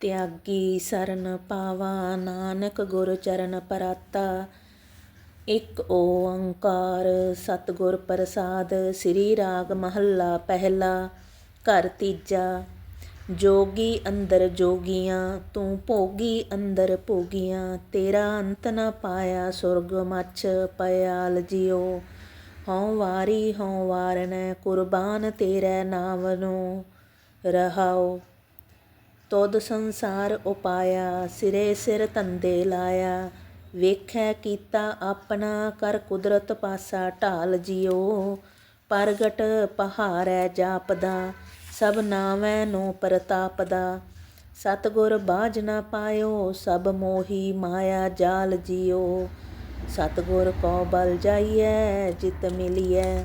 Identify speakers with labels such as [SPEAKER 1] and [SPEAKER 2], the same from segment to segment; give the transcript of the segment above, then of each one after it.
[SPEAKER 1] ਤਿਆਗੀ ਸਰਨ ਪਾਵਾ, ਨਾਨਕ ਗੁਰ ਚਰਨ ਪਰਾਤਾ। ਇੱਕ ਓੰਕਾਰ ਸਤਿਗੁਰ ਪ੍ਰਸਾਦ, ਸ੍ਰੀ ਰਾਗ ਮਹੱਲਾ ਪਹਿਲਾ, ਘਰ ਤੀਜਾ। ਜੋਗੀ ਅੰਦਰ ਜੋਗੀਆਂ, ਤੂੰ ਭੋਗੀ ਅੰਦਰ ਭੋਗੀਆਂ, ਤੇਰਾ ਅੰਤ ਨਾ ਪਾਇਆ ਸੁਰਗ ਮੱਛ ਪਿਆਲ ਜਿਉ। ਹਉ ਵਾਰੀ ਹਉ ਵਾਰਨੈ, ਕੁਰਬਾਨ ਤੇਰੇ ਨਾਮ ਨੂੰ ਰਹਾਓ ਤੁਧ ਸੰਸਾਰ ਉਪਾਇਆ, ਸਿਰੇ ਸਿਰ ਤੰਦੇ ਲਾਇਆ। ਵੇਖੈ ਕੀਤਾ ਆਪਣਾ ਕਰ ਕੁਦਰਤ ਪਾਸਾ ਢਾਲ ਜਿਉ। ਪ੍ਰਗਟ ਪਹਾਰੈ ਜਾਪਦਾ, ਸਭ ਨਾਮੈ ਨੂੰ ਪ੍ਰਤਾਪਦਾ। ਸਤਗੁਰ ਬਾਝ ਨਾ ਪਾਇਓ, ਸਭ ਮੋਹੀ ਮਾਇਆ ਜਾਲ ਜਿਓ ਸਤਗੁਰ ਕੋ ਬਲ ਜਾਈਐ, ਜਿਤ ਮਿਲੀਐ,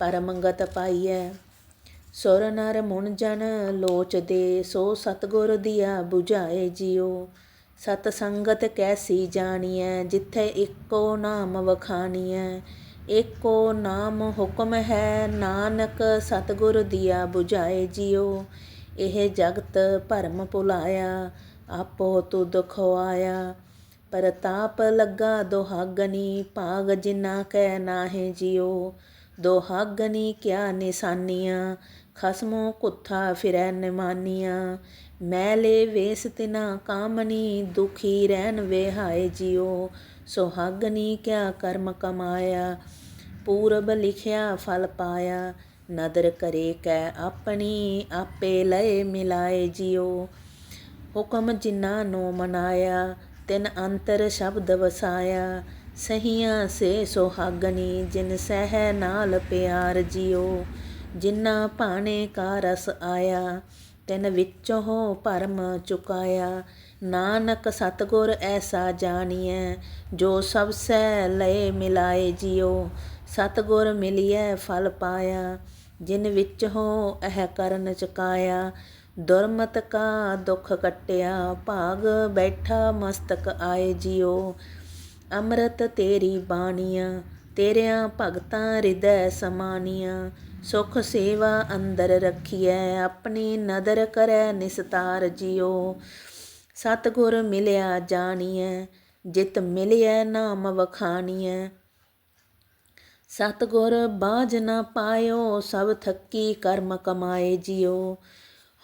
[SPEAKER 1] ਪਰਮੰਗਤ ਪਾਈਐ। ਸੁਰ ਨਰ ਮੁਨ ਜਨ ਲੋਚਦੇ ਸੋ ਸਤਗੁਰ ਦੀਆ 부ਝਾਏ ਜਿਉ। ਸਤ ਸੰਗਤ ਕੈਸੀ ਜਾਣੀਐ, ਜਿੱਥੇ ਇੱਕੋ ਨਾਮ ਵਖਾਣੀਐ। ਏਕੋ ਨਾਮ ਹੁਕਮ ਹੈ, ਨਾਨਕ ਸਤਗੁਰ ਦੀਆ 부ਝਾਏ ਜਿਉ। ਇਹ ਜਗਤ ਭਰਮ ਭੁਲਾਇਆ, ਆਪੋ ਤੁਧ ਖਵਾਇਆ ਪਰਤਾਪ ਲੱਗਾ ਦੁਹਾਗਨੀ, ਭਾਗ ਜਿਨਾ ਕੈ ਨਾਹੇ ਜਿਉ। ਦੁਹਾਗਨੀ ਕਿਆ ਨਿਸ਼ਾਨੀਆਂ ਖਸਮੋ ਕੁੱਥਾ ਫਿਰੈ ਨਿਮਾਨੀਆਂ ਮੈਲੇ ਵੇਸ ਤਿਨਾ ਕਾਮਨੀ, ਦੁਖੀ ਰਹਿਨ ਵੇਹਾਏ ਜਿਉ ਸੁਹਾਗਨੀ ਕਿਆ ਕਰਮ ਕਮਾਇਆ, ਪੂਰਬ ਲਿਖਿਆ ਫਲ ਪਾਇਆ, ਨਦਰ ਕਰੇ ਕੈ ਆਪਣੀ, ਆਪੇ ਲਏ ਮਿਲਾਏ ਜਿਉ। ਹੁਕਮ ਜਿਨ੍ਹਾਂ ਨੂੰ ਮਨਾਇਆ, ਤਿਨ ਅੰਤਰ ਸ਼ਬਦ ਵਸਾਇਆ, ਸਹੀਆਂ ਸੇ ਸੁਹਾਗਨੀ, ਜਿਨ ਸਹਿ ਨਾਲ ਪਿਆਰ ਜਿਉ। ਜਿਨ੍ਹਾਂ ਭਾਣੇ ਕਾ ਰਸ ਆਇਆ, ਤਿਨ ਵਿੱਚੋਂ ਭਰਮ ਚੁਕਾਇਆ। ਨਾਨਕ ਸਤਗੁਰ ਐਸਾ ਜਾਣੀਐ, ਜੋ ਸਭ ਸੈ ਲਏ ਮਿਲਾਏ ਜਿਉ ਸਤਗੁਰ ਮਿਲਿਐ ਫਲ ਪਾਇਆ, ਜਿਨ ਵਿੱਚ ਹੋ ਇਹ ਕਰਨ ਚੁਕਾਇਆ। ਦੁਰਮਤ ਕਾ ਦੁਖ ਕਟਿਆ, ਭਾਗ ਬੈਠਾ ਮਸਤਕ ਆਏ ਜਿਉ ਅੰਮ੍ਰਿਤ ਤੇਰੀ ਬਾਣੀਆਂ, ਤੇਰਿਆਂ ਭਗਤਾਂ ਹਿਰਦੈ ਸਮਾਨੀਆਂ। ਸੁਖ ਸੇਵਾ ਅੰਦਰ ਰੱਖੀਐ, ਆਪਣੀ ਨਦਰ ਕਰੈ ਨਿਸਤਾਰ ਜਿਉ। ਸਤਗੁਰ ਮਿਲਿਆ ਜਾਣੀਐ, ਜਿਤ ਮਿਲਿਐ ਨਾਮ ਵਖਾਣੀਐ। ਸਤਗੁਰ ਬਾਝ ਨਾ ਪਾਇਓ, ਸਭ ਥੱਕੀ ਕਰਮ ਕਮਾਏ ਜਿਉ।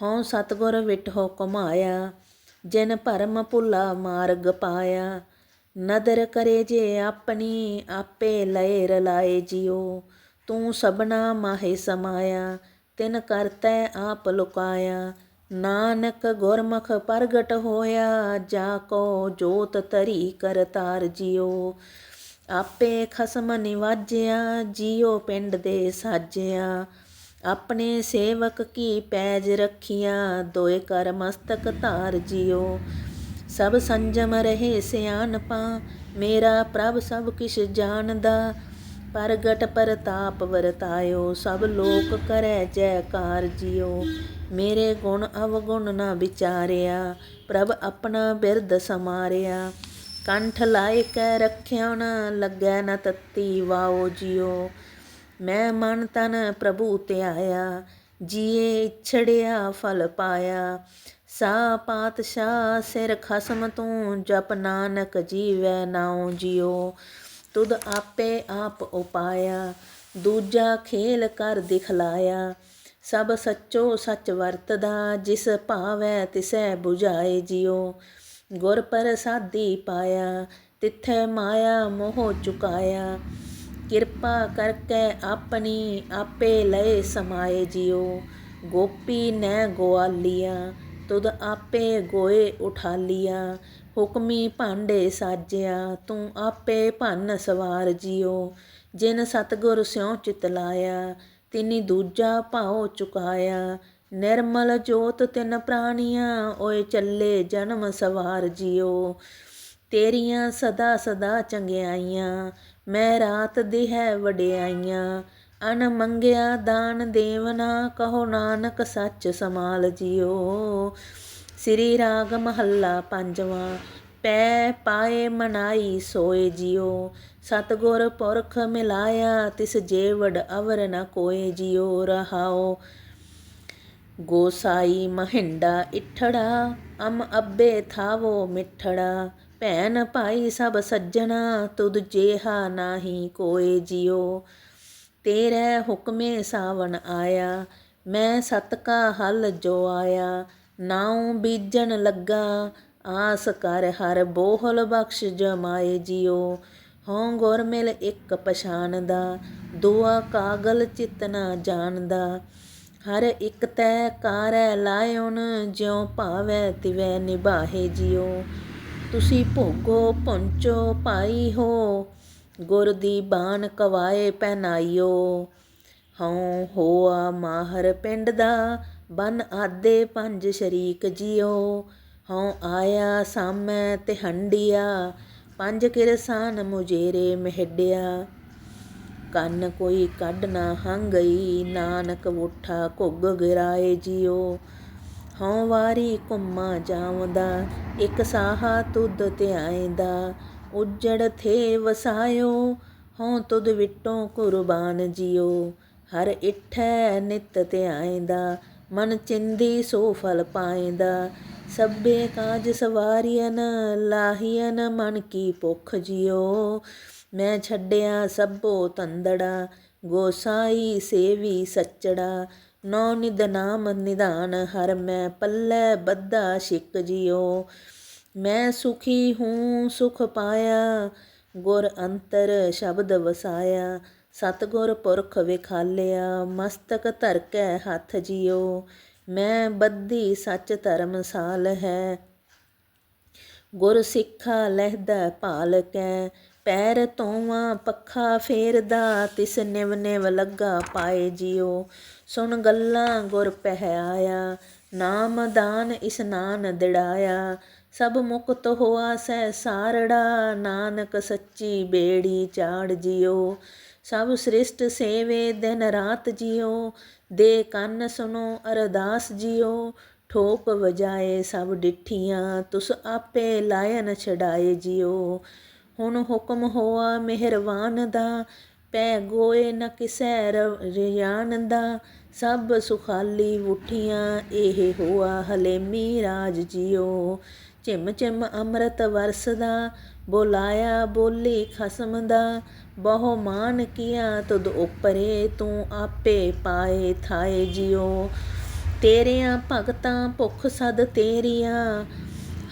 [SPEAKER 1] ਹਉ ਸਤਗੁਰ ਵਿਟਹੁ ਕਮਾਇਆ ਜਿਨ ਭਰਮ ਭੁਲਾ ਮਾਰਗ ਪਾਇਆ। ਨਦਰ ਕਰੇ ਜੇ ਆਪਣੀ, ਆਪੇ ਲਏ ਰਲਾਏ ਜਿਉ। ਤੂੰ ਸਭਨਾ ਮਾਹੇ ਸਮਾਇਆ, ਤਿਨ ਕਰਤੈ ਆਪ ਲੁਕਾਇਆ। ਨਾਨਕ ਗੁਰਮੁਖ ਪ੍ਰਗਟ ਹੋਇਆ, ਜਾ ਕੋ ਜੋਤ ਤਰੀ ਕਰ ਤਾਰ ਜਿਓ ਆਪੇ ਖਸਮ ਨਿਵਾਜਿਆ, ਜਿਉ ਪਿੰਡ ਦੇ ਸਾਜਿਆ। ਆਪਣੇ ਸੇਵਕ ਕੀ ਪੈਜ ਰੱਖੀਆਂ, ਦੋਏ ਕਰ ਮਸਤਕ ਧਾਰ ਜਿਓ ਸਭ ਸੰਜਮ ਰਹੇ ਸਿਆਣਪਾ, ਮੇਰਾ ਪ੍ਰਭ ਸਭ ਕਿਛ ਜਾਣਦਾ। ਪ੍ਰਗਟ ਪ੍ਰਤਾਪ ਵਰਤਾਇਓ, ਸਭ ਲੋਕ ਕਰੈ ਜੈਕਾਰ ਜਿਉ। ਮੇਰੇ ਗੁਣ ਅਵਗੁਣ ਨਾ ਵਿਚਾਰਿਆ, ਪ੍ਰਭ ਆਪਣਾ ਬਿਰਦ ਸਮਾਰਿਆ। ਕੰਠ ਲਾਇ ਕੈ ਰਖਿਆ ਨ ਲੱਗੈ ਨ ਤਤੀ, ਵਾਓ ਜਿਉ। ਮੈਂ ਮਨ ਤਨ ਪ੍ਰਭੂ ਧਿਆਇਆ, ਜੀਏ ਇਛੜਿਆ ਫਲ ਪਾਇਆ। ਸਾ ਪਾਤਸ਼ਾਹ ਸਿਰ ਖਸਮ ਤੂੰ, ਜਪ ਨਾਨਕ ਜੀਵੈ ਨਾਉ ਜਿਉ। ਤੁਧ ਆਪੇ ਆਪ ਉਪਾਇਆ, ਦੂਜਾ ਖੇਲ ਕਰ ਦਿਖਲਾਇਆ। ਸਭ ਸੱਚੋ ਸੱਚ ਵਰਤਦਾ, ਜਿਸ ਭਾਵੈ ਤਿਸੈ 부ਝਾਏ ਜਿਉ। ਗੁਰ ਪ੍ਰਸਾਦੀ ਪਾਇਆ, ਤਿੱਥੈ ਮਾਇਆ ਮੋਹ ਚੁਕਾਇਆ। ਕਿਰਪਾ ਕਰਕੇ ਆਪਣੀ ਆਪੇ ਲਏ ਸਮਾਏ ਜਿਉ। ਗੋਪੀ ਨੈ ਗੋਆਲੀਆ, ਤੁਧ ਆਪੇ ਗੋਏ ਉਠਾ ਲਿਆ ਹੁਕਮੀ ਭਾਂਡੇ ਸਾਜਿਆ, ਤੂੰ ਆਪੇ ਭੰਨ ਸਵਾਰ ਜਿਉ। ਜਿਨ ਸਤਗੁਰ ਸਿਉ ਚਿਤ ਲਾਇਆ, ਤਿਨੀ ਦੂਜਾ ਭਾਉ ਚੁਕਾਇਆ। ਨਿਰਮਲ ਜੋਤ ਤਿਨ ਪ੍ਰਾਣੀਆਂ, ਓਏ ਚੱਲੇ ਜਨਮ ਸਵਾਰ ਜਿਉ। ਤੇਰੀਆਂ ਸਦਾ ਸਦਾ ਚੰਗਿਆਈਆਂ, ਮੈਂ ਰਾਤ ਦੀ ਹੈ ਵਡਿਆਈਆਂ। ਅਨ ਮੰਗਿਆ ਦਾਨ ਦੇਵਨਾ ਕਹੋ ਨਾਨਕ ਸੱਚ ਸਮਾਲ ਜਿਓ ਸ੍ਰੀ ਰਾਗ ਮਹੱਲਾ ਪੰਜਵਾਂ ਪੈ ਪਾਏ ਮਨਾਈ ਸੋਏ ਜਿਉ। ਸਤਗੁਰ ਪੁਰਖ ਮਿਲਾਇਆ, ਤਿਸ ਜੇਵੜ ਅਵਰ ਨ ਕੋਏ ਜਿਉ ਰਹਾਓ ਗੋਸਾਈ ਮਹਿੰਡਾ ਇਠੜਾ, ਅਮ ਅੱਬੇ ਥਾਵੋ ਮਿੱਠੜਾ। ਭੈਣ ਭਾਈ ਸਭ ਸੱਜਣਾ, ਤੁਧ ਜੇਹਾ ਨਾਹੀ ਕੋਏ ਜਿਉ। ਤੇਰੇ ਹੁਕਮੇ ਸਾਵਣ ਆਇਆ, ਮੈਂ ਸਤਕਾ ਹਲ ਜੋ ਆਇਆ। ਨਾਉ ਬੀਜਣ ਲੱਗਾ, ਆਸ ਕਰ ਹਰ ਬੋਹਲ ਬਖਸ਼ ਜਮਾਏ ਜਿਉ। ਹਉ ਗੁਰ ਮਿਲ ਇੱਕ ਪਛਾਨਦਾ, ਦੁਆ ਕਾਗਲ ਚਿਤ ਨਾ ਜਾਣਦਾ। ਹਰ ਇੱਕ ਤੈ ਕਾਰੈ ਲਾਇਉਨ ਜਿਉ ਭਾਵੈ ਤਿਵੈ ਨਿਭਾਹੇ ਜਿਉ। ਤੁਸੀਂ ਭੋਗੋ ਪਹੁੰਚੋ ਭਾਈ ਹੋ, ਗੁਰ ਦੀ ਬਾਣ ਕਵਾਏ ਪਹਿਨਾਈਓ। ਹਉ ਹੋਆ ਮਾਹਰ ਪਿੰਡ ਦਾ ਬਨ ਆਦੇ ਪੰਜ ਸ਼ਰੀਕ ਜਿਉ, ਹਉ ਆਇਆ ਸਾਮੈ ਤੇ ਹੰਡਿਆ, ਪੰਜ ਕਿਰਸਾਨ ਮੁਜੇਰੇ ਮਹਿਡਿਆ। ਕੰਨ ਕੋਈ ਕੱਢ ਨਾ ਹੰਗਈ, ਨਾਨਕ ਉਠਾ ਘੁੱਗ ਗਿਰਾਏ ਜਿਉ। ਹਉ ਵਾਰੀ ਘੁੰਮਾ ਜਾਵਦਾ ਇਕ ਸਾਹਾ ਤੁਧ ਧਿਆਇਂਦਾ। ਉਜੜ ਥੇ ਵਸਾਇਓ ਹਉ ਤੁਧ ਵਿਟੋ ਕੁਰਬਾਨ ਜਿਉ। ਹਰ ਇਠੈ ਨਿਤ ਧਿਆਇਂਦਾ ਮਨ ਚਿੰਦੀ ਸੋ ਫਲ ਪਾਇਂਦਾ ਸਭੇ ਕਾਜ ਸਵਾਰੀਅਨ ਲਾਹੀਅਨ ਮਨ ਕੀ ਭੁਖ ਜਿਓ। ਮੈਂ ਛੱਡਿਆ ਸਭੋ ਤੰਦੜਾ ਗੋਸਾਈ ਸੇਵੀ ਸੱਚੜਾ, ਨੌ ਨਿਦ ਨਾਮ ਨਿਧਾਨ ਹਰ ਮੈਂ ਪੱਲੇ ਬੱਧਾ ਛਿਕ ਜਿਓ। ਮੈਂ ਸੁਖੀ ਹੂੰ ਸੁਖ ਪਾਇਆ, ਗੁਰ ਅੰਤਰ ਸ਼ਬਦ ਵਸਾਇਆ ਸਤਗੁਰ ਪੁਰਖ ਵਿਖਾਲਿਆ, ਮਸਤਕ ਧਰ ਕੈ ਹੱਥ ਜਿਉ ਮੈਂ ਬੱਧੀ ਸੱਚ ਧਰਮ ਸਾਲ ਹੈ। ਗੁਰ ਸਿੱਖਾ ਲਹਿਦਾ ਭਾਲ ਕੈ, ਪੈਰ ਧੋਵਾਂ ਪੱਖਾ ਫੇਰਦਾ, ਤਿਸ ਨਿਵ ਨਿਵ ਲੱਗਾ ਪਾਏ ਜਿਉ ਸੁਣ ਗੱਲਾਂ ਗੁਰ ਪਹਿ ਆਇਆ ਨਾਮ ਦਾਨ ਇਸਨਾਨ ਦਿੜਾਇਆ। ਸਭ ਮੁਕਤ ਹੋਆ ਸਹਿ ਸਾਰੜਾ, ਨਾਨਕ ਸੱਚੀ ਬੇੜੀ ਚਾੜ ਜਿਉ ਸਭ ਸ੍ਰਿਸ਼ਟ ਸੇਵੇ ਦਿਨ ਰਾਤ ਜਿਉ ਦੇ ਕੰਨ ਸੁਨੋ ਅਰਦਾਸ ਜਿਉ ਠੋਪ ਵਜਾਏ ਸਭ ਡਿਠੀਆਂ, ਤੁਸ ਆਪੇ ਲਾਇਨ ਛਡਾਏ ਜਿਉ ਹੁਣ ਹੁਕਮ ਹੋਆ ਮਿਹਰਵਾਨ ਦਾ, ਪੈ ਗੋਏ ਨ ਕਿਸੈ ਰਿਆਨ ਦਾ। ਸਭ ਸੁਖਾਲੀ ਉਠੀਆਂ ਇਹ ਹੋਆ ਹਲੇ ਮੀ ਰਾਜ ਜਿਉ ਝਿਮ ਝਿਮ ਅੰਮ੍ਰਿਤ ਵਰਸਦਾ ਬੋਲਾਇਆ, ਬੋਲੀ ਖਸਮ ਦਾ। ਬਹੁ ਮਾਨ ਕੀਆ ਤੁਧ ਉਪਰੇ ਤੂੰ ਆਪੇ ਪਾਏ ਥਾਏ ਜਿਉ। ਤੇਰਿਆਂ ਭਗਤਾਂ ਭੁਖ ਸਦ ਤੇਰੀਆਂ।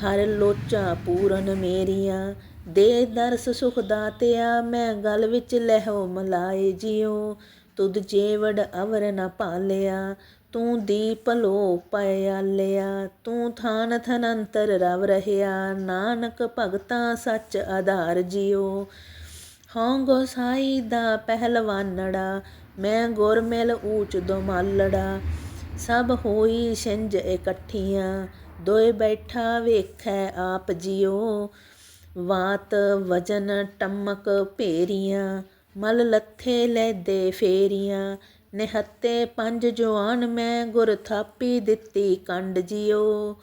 [SPEAKER 1] ਹਰ ਲੋਚਾ ਪੂਰਨ ਮੇਰੀਆਂ। ਦੇ ਦਰਸ ਸੁਖ ਦਾਤਿਆ, ਮੈਂ ਗਲ ਵਿੱਚ ਲਹਿਓ ਮਲਾਏ ਜਿਉ। ਤੁਧ ਜੇਵੜ ਅਵਰ ਨ ਪਾਲਿਆ। ਤੂੰ ਦੀਪ ਲੋ ਪਿਆਲਿਆ ਤੂੰ ਥਾਨ ਥਨੰਤਰ ਰਵ ਰਹਿਆ, ਨਾਨਕ ਭਗਤਾ ਸੱਚ ਆਧਾਰ ਜਿਉ। ਹਉ ਗੋਸਾਈ ਦਾ ਪਹਿਲਵਾਨੜਾ, ਮੈਂ ਗੁਰ ਮਿਲ ਊਚ ਦੁਮਾਲੜਾ। ਸਭ ਹੋਈ ਛਿੰਝ ਇਕੱਠੀਆਂ ਦੋਏ ਬੈਠਾ ਵੇਖੈ ਆਪ ਜਿਉ। ਵਾਤ ਵਜਨ ਟਮਕ ਭੇਰੀਆਂ, ਮਲ ਲੱਥੇ ਲੈਦੇ ਫੇਰੀਆਂ। ਨਿਹੱਤੇ ਪੰਜ ਜਵਾਨ ਮੈਂ ਗੁਰ ਥਾਪੀ ਦਿੱਤੀ, ਕੰਡ ਜਿਓ।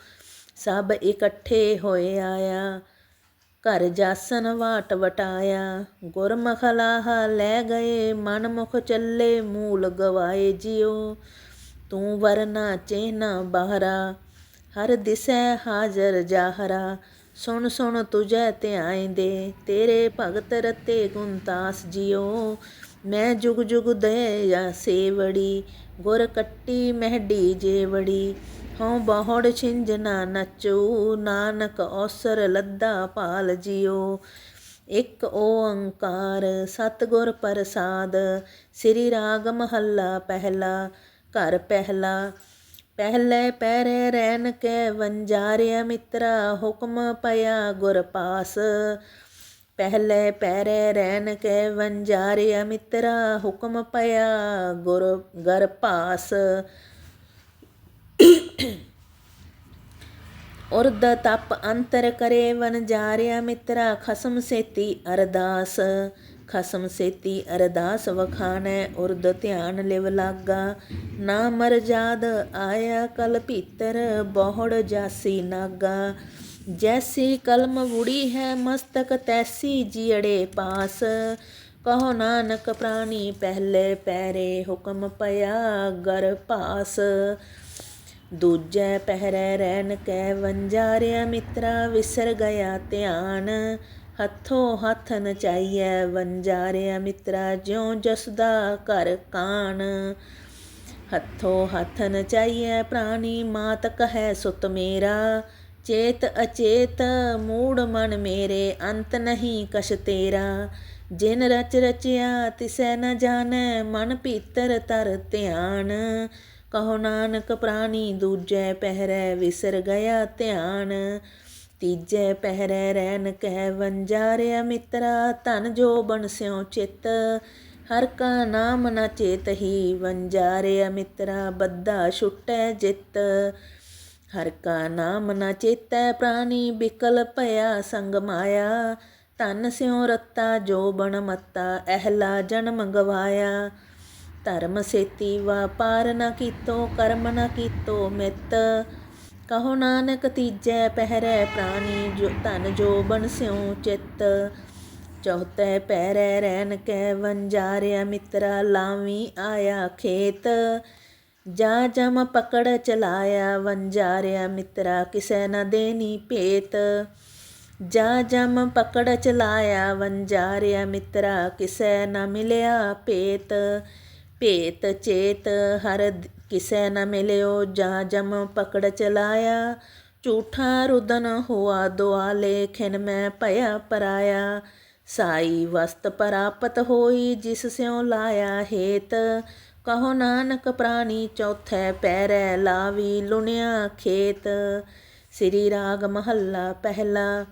[SPEAKER 1] ਸਭ ਇਕੱਠੇ ਹੋਏ ਆਇਆ, ਘਰ ਜਾਸਨ ਵਾਟ ਵਟਾਇਆ। ਗੁਰਮੁਖ ਲਾਹਾ ਲੈ ਗਏ ਮਨ ਮੁਖ ਚੱਲੇ, ਮੂਲ ਗਵਾਏ ਜਿਉ ਤੂੰ ਵਰਨਾ ਚੇਨਾ ਬਾਹਰਾ, ਹਰ ਦਿਸੈ ਹਾਜ਼ਰ ਜਾਹਰਾ। ਸੁਣ ਸੁਣ ਤੁਝੈ ਦੇ, ਤੇਰੇ ਭਗਤ ਰਤੇ ਗੁੰਤਾਸ ਜਿਉ ਮੈਂ ਜੁਗ ਜੁਗ ਦੇ ਸੇਵੜੀ, ਗੁਰ ਕੱਟੀ ਮਹਿਡੀ ਜੇਵੜੀ। ਹਉ ਬਹੁੜ ਛਿੰਜਨਾ ਨਚੂ, ਨਾਨਕ ਔਸਰ ਲੱਦਾ ਪਾਲ ਜਿਓ ਇੱਕ ਓੰਕਾਰ ਸਤਗੁਰ ਪ੍ਰਸਾਦ, ਸ੍ਰੀ ਰਾਗ ਮਹੱਲਾ ਪਹਿਲਾ, ਘਰ ਪਹਿਲਾ। ਪਹਿਲੇ ਪੈਰੇ ਰਹਿਣ ਕੇ ਵੰਜਾਰਿਆ ਮਿੱਤਰਾ, ਹੁਕਮ ਪਿਆ ਗੁਰ ਪਾਸ। ਪਹਿਲੇ ਪੈਰੇ ਰਹਿਣ ਕੇ ਵੰਜਾਰਿਆ ਮਿੱਤਰਾ, ਹੁਕਮ ਪਿਆ ਗੁਰ ਗਰ ਪਾਸ ਉਰਦ ਤਪ ਅੰਤਰ ਕਰੇ ਵਨਜਾਰਿਆ ਮਿੱਤਰਾ, ਖਸਮ ਸੇਤੀ ਅਰਦਾਸ। ਖਸਮ ਸੇਤੀ ਅਰਦਾਸ ਵਖਾਨੈ ਉਰਦ ਧਿਆਨ ਲਿਵ ਲਾਗਾ। ਨਾ ਮਰ ਜਾਦ ਆਇਆ ਕਲ ਭੀਤਰ, ਬਹੁੜ ਜਾਸੀ ਨਾਗਾ। ਜੈਸੀ ਕਲਮ ਵੁੜੀ ਹੈ ਮਸਤਕ, ਤੈਸੀ ਜੀੜੇ ਪਾਸ। ਕਹੋ ਨਾਨਕ ਪ੍ਰਾਣੀ, ਪਹਿਲੇ ਪੈਰੇ ਹੁਕਮ ਪਿਆ ਗਰ ਪਾਸ। ਦੂਜੇ ਪਹਿਰੈ ਰਹਿਣ ਕੈ ਵੰਜਾਰਿਆ, ਮਿੱਤਰਾ ਵਿਸਰ ਗਿਆ ਧਿਆਨ। ਹੱਥੋਂ ਹੱਥ ਨਚਾਈਐ ਵੰਜਾਰਿਆ, ਮਿੱਤਰਾ ਜਿਉ ਜਸਦਾ ਘਰ ਕਾਣ ਹੱਥੋਂ ਹੱਥ ਨਚਾਈਐ ਪ੍ਰਾਣੀ ਮਾਤ ਕਹੈ ਸੁਤ ਮੇਰਾ। ਚੇਤ ਅਚੇਤ ਮੂੜ ਮਨ ਮੇਰੇ, ਅੰਤ ਨਹੀਂ ਕਸ਼ ਤੇਰਾ। ਜਿਨ ਰਚ ਰਚਿਆ ਤਿਸੈ ਨ ਜਾਣੈ, ਮਨ ਭੀਤਰ ਤਰ ਧਿਆਨ। ਕਹੋ ਨਾਨਕ ਪ੍ਰਾਣੀ ਦੂਜੈ ਪਹਿਰੈ ਵਿਸਰ ਗਿਆ ਧਿਆਨ। ਤੀਜੈ ਪਹਿਰੈ ਰਹਿਨ ਕਹਿ ਵੰਜਾਰਿਆ ਮਿੱਤਰਾ, ਧਨ ਜੋ ਬਣ ਸਿਉ ਚਿਤ। ਹਰ ਕਾ ਨਾਮ ਨ ਚੇਤਹੀ ਵੰਜਾਰਿਆ ਮਿੱਤਰਾ, ਬੱਧਾ ਛੁਟੈ ਜਿਤ। ਹਰ ਕਾ ਨਾਮ ਨਾ ਚੇਤੈ ਪ੍ਰਾਣੀ ਬਿਕਲ ਭਇਆ ਸੰਗ ਮਾਇਆ। ਧਨ ਸਿਉ ਰਤਾ ਜੋ ਬਣ ਮਤਾ, ਅਹਲਾ ਜਨਮ ਗਵਾਇਆ ਧਰਮ ਸੇਤੀ ਵਾਪਾਰ ਨ ਕੀਤੋ, ਕਰਮ ਨ ਕੀਤੋ ਮਿਤ। ਕਹੋ ਨਾਨਕ ਤੀਜੈ ਪਹਿਰੈ ਪ੍ਰਾਣੀ ਜੋ ਧਨ ਜੋ ਬਣ ਸਿਉ ਚਿਤ। ਚੌਥੈ ਪਹਿਰੈ ਰਹਿਨ ਕੈ ਵੰਜਾਰਿਆ ਮਿੱਤਰਾ, ਲਾਵੀ ਆਇਆ ਖੇਤ। ਜਾ ਜਮ ਪਕੜ ਚਲਾਇਆ ਵੰਜਾਰਿਆ ਮਿੱਤਰਾ ਕਿਸੈ ਨ ਦੇਨੀ ਭੇਤ ਜਾ ਜਮ ਪਕੜ ਚਲਾਇਆ ਵੰਜਾਰਿਆ ਮਿੱਤਰਾ ਕਿਸੈ ਨ ਮਿਲਿਆ ਭੇਤ ਭੇਤ ਚੇਤ ਹਰ ਦ- ਕਿਸੈ ਨ ਮਿਲਿਓ ਜਾ ਜਮ ਪਕੜ ਚਲਾਇਆ ਝੂਠਾ ਰੁਦਨ ਹੋਆ ਦੁਆਲੇ ਖਿਨ ਮੈਂ ਭਇਆ ਪਰਾਇਆ ਸਾਈ ਵਸਤ ਪ੍ਰਾਪਤ ਹੋਈ ਜਿਸ ਸਿਉ ਲਾਇਆ ਹੇਤ ਕਹੋ ਨਾਨਕ ਪ੍ਰਾਣੀ ਚੌਥੈ ਪੈਰੈ ਲਾਵੀ ਲੁਣਿਆ ਖੇਤ। ਸ੍ਰੀ ਰਾਗ ਮਹੱਲਾ ਪਹਿਲਾ,